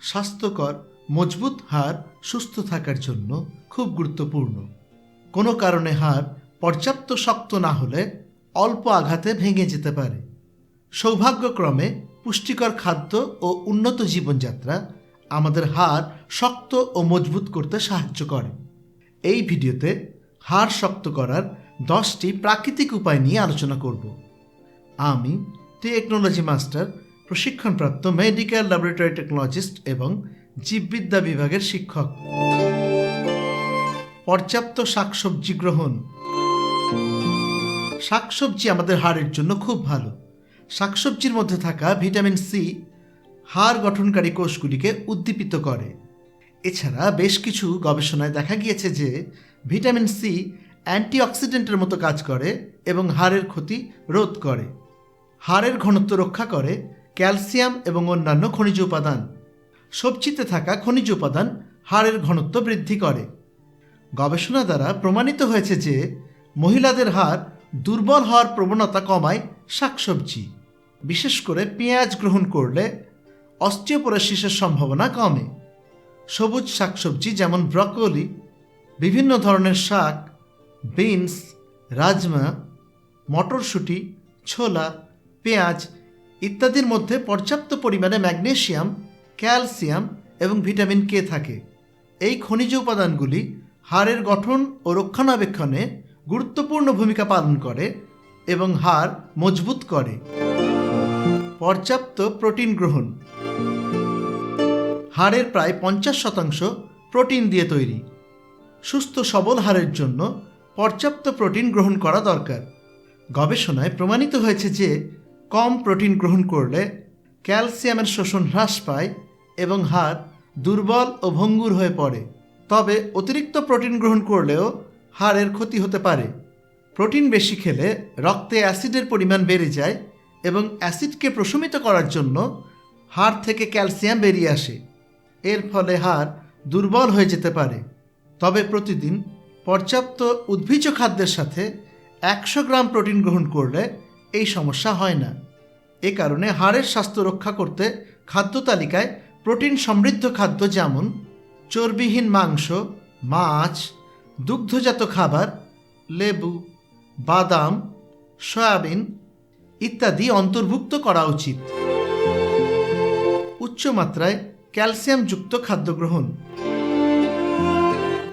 স্বাস্থ্যকর, মজবুত হাড় সুস্থ থাকার জন্য খুব গুরুত্বপূর্ণ। কোনো কারণে হাড় পর্যাপ্ত শক্ত না হলে অল্প আঘাতে ভেঙে যেতে পারে। সৌভাগ্যক্রমে পুষ্টিকর খাদ্য ও উন্নত জীবনযাত্রা আমাদের হাড় শক্ত ও মজবুত করতে সাহায্য করে। এই ভিডিওতে হাড় শক্ত করার দশটি প্রাকৃতিক উপায় নিয়ে আলোচনা করব। আমি টেকনোলজি মাস্টার প্রশিক্ষণপ্রাপ্ত মেডিকেল ল্যাবরেটরি টেকনোলজিস্ট এবং জীববিদ্যা বিভাগের শিক্ষক। পর্যাপ্ত শাকসবজি গ্রহণ। শাকসবজি আমাদের হাড়ের জন্য খুব ভালো। শাকসবজির মধ্যে থাকা ভিটামিন সি হাড় গঠনকারী কোষগুলিকে উদ্দীপিত করে। এছাড়া বেশ কিছু গবেষণায় দেখা গিয়েছে যে ভিটামিন সি অ্যান্টিঅক্সিডেন্টের মতো কাজ করে এবং হাড়ের ক্ষতি রোধ করে। হাড়ের ঘনত্ব রক্ষা করে ক্যালসিয়াম এবং অন্যান্য খনিজ উপাদান। সবজিতে থাকা খনিজ উপাদান হাড়ের ঘনত্ব বৃদ্ধি করে। গবেষণা দ্বারা প্রমাণিত হয়েছে যে মহিলাদের হাড় দুর্বল হওয়ার প্রবণতা কমায় শাকসবজি। বিশেষ করে পেঁয়াজ গ্রহণ করলে অস্টিওপোরোসিসের সম্ভাবনা কমে। সবুজ শাকসবজি যেমন ব্রকোলি, বিভিন্ন ধরনের শাক, বিনস, রাজমা, মটরশুঁটি, ছোলা, পেঁয়াজ ইত্যাদির মধ্যে পর্যাপ্ত পরিমাণে ম্যাগনেশিয়াম, ক্যালসিয়াম এবং ভিটামিন কে থাকে। এই খনিজ উপাদানগুলি হাড়ের গঠন ও রক্ষণাবেক্ষণে গুরুত্বপূর্ণ ভূমিকা পালন করে এবং হাড় মজবুত করে। পর্যাপ্ত প্রোটিন গ্রহণ। হাড়ের প্রায় পঞ্চাশ শতাংশ প্রোটিন দিয়ে তৈরি। সুস্থ সবল হাড়ের জন্য পর্যাপ্ত প্রোটিন গ্রহণ করা দরকার। গবেষণায় প্রমাণিত হয়েছে যে কম প্রোটিন গ্রহণ করলে ক্যালসিয়ামের শোষণ হ্রাস পায় এবং হাড় দুর্বল ও ভঙ্গুর হয়ে পড়ে। তবে অতিরিক্ত প্রোটিন গ্রহণ করলেও হাড়ের ক্ষতি হতে পারে। প্রোটিন বেশি খেলে রক্তে অ্যাসিডের পরিমাণ বেড়ে যায় এবং অ্যাসিডকে প্রশমিত করার জন্য হাড় থেকে ক্যালসিয়াম বেরিয়ে আসে। এর ফলে হাড় দুর্বল হয়ে যেতে পারে। তবে প্রতিদিন পর্যাপ্ত উদ্ভিজ খাদ্যের সাথে একশো গ্রাম প্রোটিন গ্রহণ করলে এই সমস্যা হয় না। এ কারণে হাড়ের স্বাস্থ্য রক্ষা করতে খাদ্য তালিকায় প্রোটিন সমৃদ্ধ খাদ্য যেমন চর্বিহীন মাংস, মাছ, দুগ্ধজাত খাবার, লেবু, বাদাম, সয়াবিন ইত্যাদি অন্তর্ভুক্ত করা উচিত। উচ্চমাত্রায় ক্যালসিয়ামযুক্ত খাদ্য গ্রহণ।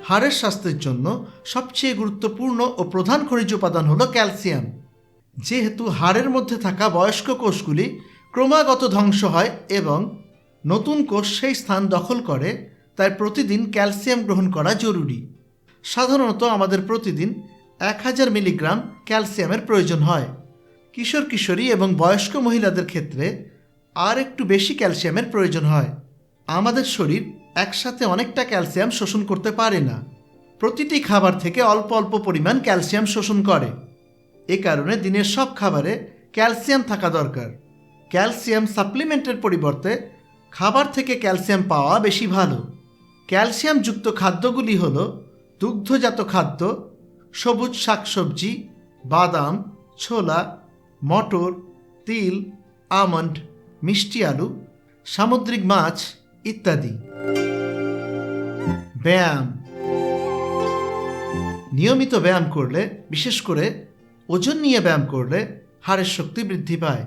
হাড়ের স্বাস্থ্যের জন্য সবচেয়ে গুরুত্বপূর্ণ ও প্রধান খনিজ উপাদান হল ক্যালসিয়াম। যেহেতু হাড়ের মধ্যে থাকা বয়স্ক কোষগুলি ক্রমাগত ধ্বংস হয় এবং নতুন কোষ সেই স্থান দখল করে, তাই প্রতিদিন ক্যালসিয়াম গ্রহণ করা জরুরি। সাধারণত আমাদের প্রতিদিন এক হাজার মিলিগ্রাম ক্যালসিয়ামের প্রয়োজন হয়। কিশোর কিশোরী এবং বয়স্ক মহিলাদের ক্ষেত্রে আর একটু বেশি ক্যালসিয়ামের প্রয়োজন হয়। আমাদের শরীর একসাথে অনেকটা ক্যালসিয়াম শোষণ করতে পারে না। প্রতিটি খাবার থেকে অল্প অল্প পরিমাণ ক্যালসিয়াম শোষণ করে। এ কারণে দিনের সব খাবারে ক্যালসিয়াম থাকা দরকার। ক্যালসিয়াম সাপ্লিমেন্টের পরিবর্তে খাবার থেকে ক্যালসিয়াম পাওয়া বেশি ভালো। ক্যালসিয়ামযুক্ত খাদ্যগুলি হল দুগ্ধজাত খাদ্য, সবুজ শাকসবজি, বাদাম, ছোলা, মটর, তিল, আমন্ড, মিষ্টি আলু, সামুদ্রিক মাছ ইত্যাদি। ব্যায়াম। নিয়মিত ব্যায়াম করলে, বিশেষ করে ওজন নিয়ে ব্যায়াম করলে হাড়ের শক্তি বৃদ্ধি পায়।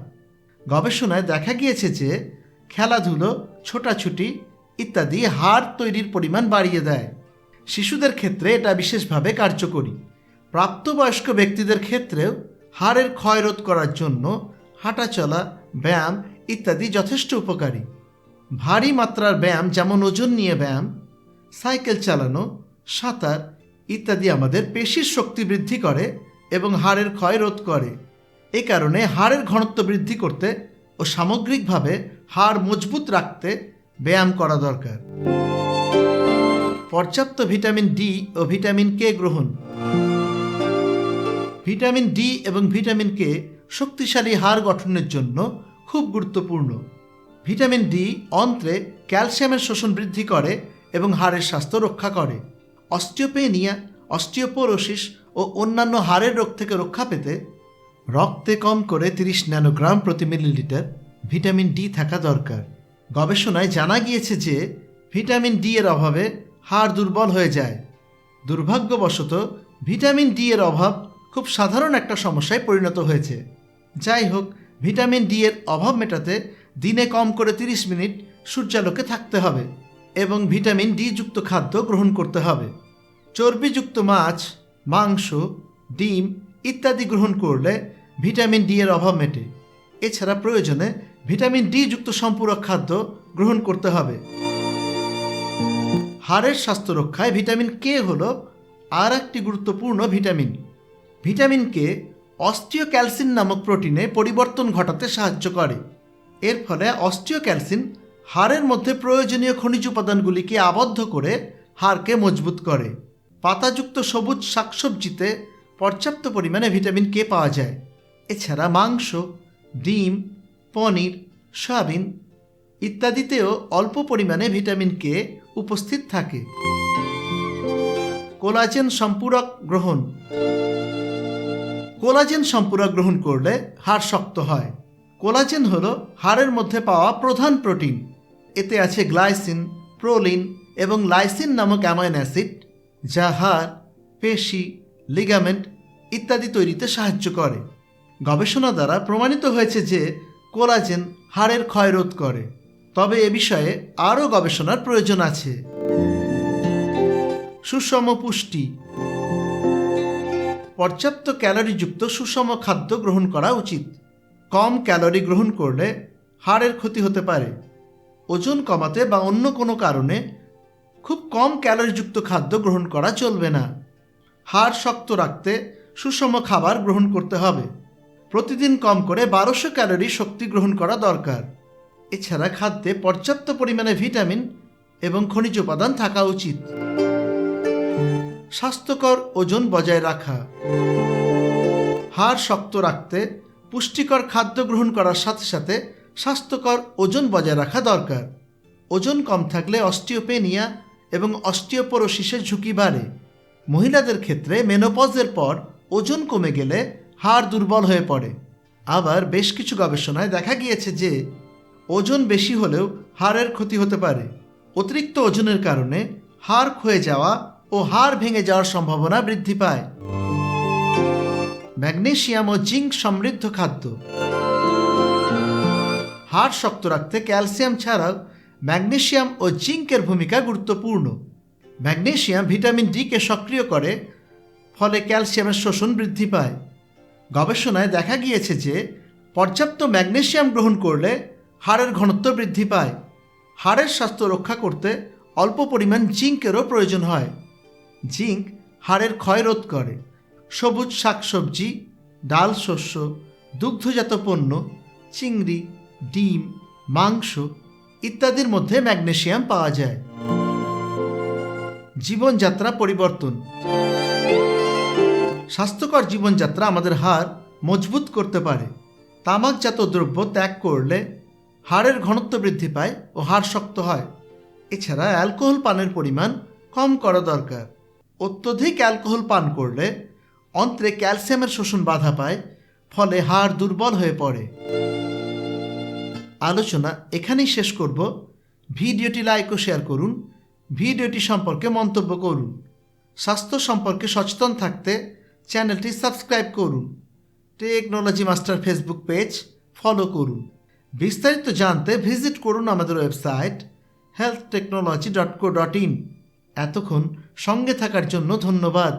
গবেষণায় দেখা গিয়েছে যে খেলাধুলো, ছোটাছুটি ইত্যাদি হাড় তৈরির পরিমাণ বাড়িয়ে দেয়। শিশুদের ক্ষেত্রে এটা বিশেষভাবে কার্যকরী। প্রাপ্তবয়স্ক ব্যক্তিদের ক্ষেত্রেও হাড়ের ক্ষয় রোধ করার জন্য হাঁটাচলা, ব্যায়াম ইত্যাদি যথেষ্ট উপকারী। ভারী মাত্রার ব্যায়াম যেমন ওজন নিয়ে ব্যায়াম, সাইকেল চালানো, সাঁতার ইত্যাদি আমাদের পেশির শক্তি বৃদ্ধি করে এবং হাড়ের ক্ষয় রোধ করে। এ কারণে হাড়ের ঘনত্ব বৃদ্ধি করতে ও সামগ্রিকভাবে হাড় মজবুত রাখতে ব্যায়াম করা দরকার। পর্যাপ্ত ভিটামিন ডি ও ভিটামিন কে গ্রহণ। ভিটামিন ডি এবং ভিটামিন কে শক্তিশালী হাড় গঠনের জন্য খুব গুরুত্বপূর্ণ। ভিটামিন ডি অন্ত্রে ক্যালসিয়ামের শোষণ বৃদ্ধি করে এবং হাড়ের স্বাস্থ্য রক্ষা করে। অস্টিওপেনিয়া, অস্টিওপোরোসিস ও অন্যান্য হাড়ের রোগ থেকে রক্ষা পেতে রক্তে কম করে তিরিশ ন্যানোগ্রাম প্রতি মিলিলিটার ভিটামিন ডি থাকা দরকার। গবেষণায় জানা গিয়েছে যে ভিটামিন ডি এর অভাবে হাড় দুর্বল হয়ে যায়। দুর্ভাগ্যবশত ভিটামিন ডি এর অভাব খুব সাধারণ একটা সমস্যায় পরিণত হয়েছে। যাই হোক, ভিটামিন ডি এর অভাব মেটাতে দিনে কম করে 30 মিনিট সূর্যালোকে থাকতে হবে এবং ভিটামিন ডি যুক্ত খাদ্য গ্রহণ করতে হবে। চর্বিযুক্ত মাছ মাংস, ডিম ইত্যাদি গ্রহণ করলে ভিটামিন ডি এর অভাব মেটে। এছাড়া প্রয়োজনে ভিটামিন ডি যুক্ত সম্পূরক খাদ্য গ্রহণ করতে হবে। হাড়ের স্বাস্থ্য রক্ষায় ভিটামিন কে হলো আর একটি গুরুত্বপূর্ণ vitamin. Vitamin K osteocalcin নামক প্রোটিনে পরিবর্তন ঘটাতে সাহায্য করে। এর ফলে অস্টিও ক্যালসিন হাড়ের মধ্যে প্রয়োজনীয় খনিজ উপাদানগুলিকে আবদ্ধ করে হাড়কে মজবুত করে। পাতাযুক্ত সবুজ শাকসবজিতে পর্যাপ্ত পরিমাণে ভিটামিন কে পাওয়া যায়। এছাড়া মাংস, ডিম, পনির, সয়াবিন ইত্যাদিতেও অল্প পরিমাণে ভিটামিন কে উপস্থিত থাকে। কোলাজেন সম্পূরক গ্রহণ। কোলাজেন সম্পূরক গ্রহণ করলে হাড় শক্ত হয়। কোলাজেন হল হাড়ের মধ্যে পাওয়া প্রধান প্রোটিন। এতে আছে গ্লাইসিন, প্রোলিন এবং লাইসিন নামক অ্যামাইন অ্যাসিড যা হাড় পেশি, লিগামেন্ট ইত্যাদি তৈরিতে সাহায্য করে। গবেষণা দ্বারা প্রমাণিত হয়েছে যে কোলাজেন হাড়ের ক্ষয় রোধ করে। তবে এ বিষয়ে আরও গবেষণার প্রয়োজন আছে। সুষম পুষ্টি। পর্যাপ্ত ক্যালোরিযুক্ত সুষম খাদ্য গ্রহণ করা উচিত। কম ক্যালোরি গ্রহণ করলে হাড়ের ক্ষতি হতে পারে। ওজন কমাতে বা অন্য কোনো কারণে কম ক্যালোরিযুক্ত খাদ্য গ্রহণ করা চলবে না। হাড় শক্ত রাখতে সুষম খাবার গ্রহণ করতে হবে। প্রতিদিন কম করে বারোশো ক্যালোরি শক্তি গ্রহণ করা দরকার। এছাড়া খাদ্যে পর্যাপ্ত পরিমাণে ভিটামিন এবং খনিজ উপাদান থাকা উচিত। স্বাস্থ্যকর ওজন বজায় রাখা। হাড় শক্ত রাখতে পুষ্টিকর খাদ্য গ্রহণ করার সাথে সাথে স্বাস্থ্যকর ওজন বজায় রাখা দরকার। ওজন কম থাকলে অস্টিওপেনিয়া এবং অস্টিওপোরোসিসের ঝুঁকি বাড়ে। মহিলাদের ক্ষেত্রে মেনোপজের পর ওজন কমে গেলে হাড় দুর্বল হয়ে পড়ে। আবার বেশ কিছু গবেষণায় দেখা গিয়েছে যে ওজন বেশি হলেও হাড়ের ক্ষতি হতে পারে। অতিরিক্ত ওজনের কারণে হাড় ক্ষয়ে যাওয়া ও হাড় ভেঙে যাওয়ার সম্ভাবনা বৃদ্ধি পায়। ম্যাগনেসিয়াম ও জিঙ্ক সমৃদ্ধ খাদ্য। হাড় শক্ত রাখতে ক্যালসিয়াম ছাড়াও ম্যাগনেসিয়াম ও জিঙ্কের ভূমিকা গুরুত্বপূর্ণ। ম্যাগনেসিয়াম ভিটামিন ডিকে সক্রিয় করে, ফলে ক্যালসিয়ামের শোষণ বৃদ্ধি পায়। গবেষণায় দেখা গিয়েছে যে, পর্যাপ্ত ম্যাগনেশিয়াম গ্রহণ করলে হাড়ের ঘনত্ব বৃদ্ধি পায়। হাড়ের স্বাস্থ্য রক্ষা করতে অল্প পরিমাণ জিঙ্কেরও প্রয়োজন হয়। জিঙ্ক হাড়ের ক্ষয় রোধ করে। সবুজ শাকসবজি, ডাল শস্য, দুগ্ধজাত পণ্য, চিংড়ি, ডিম, মাংস ইত্যাদির মধ্যে ম্যাগনেশিয়াম পাওয়া যায়। জীবনযাত্রা পরিবর্তন। স্বাস্থ্যকর জীবনযাত্রা আমাদের হাড় মজবুত করতে পারে। তামাকজাত দ্রব্য ত্যাগ করলে হাড়ের ঘনত্ব বৃদ্ধি পায় ও হাড় শক্ত হয়। এছাড়া অ্যালকোহল পানের পরিমাণ কম করা দরকার। অত্যধিক অ্যালকোহল পান করলে অন্ত্রে ক্যালসিয়ামের শোষণ বাধা পায়, ফলে হাড় দুর্বল হয়ে পড়ে। আলোচনা এখানেই শেষ করব। ভিডিওটি লাইক ও শেয়ার করুন। ভিডিওটি সম্পর্কে মন্তব্য করুন। স্বাস্থ্য সম্পর্কে সচেতন থাকতে চ্যানেলটি সাবস্ক্রাইব করুন। Technology master Facebook page follow করুন। বিস্তারিত জানতে ভিজিট করুন আমাদের website health technology dot co dot in এতক্ষণ সঙ্গে থাকার জন্য ধন্যবাদ।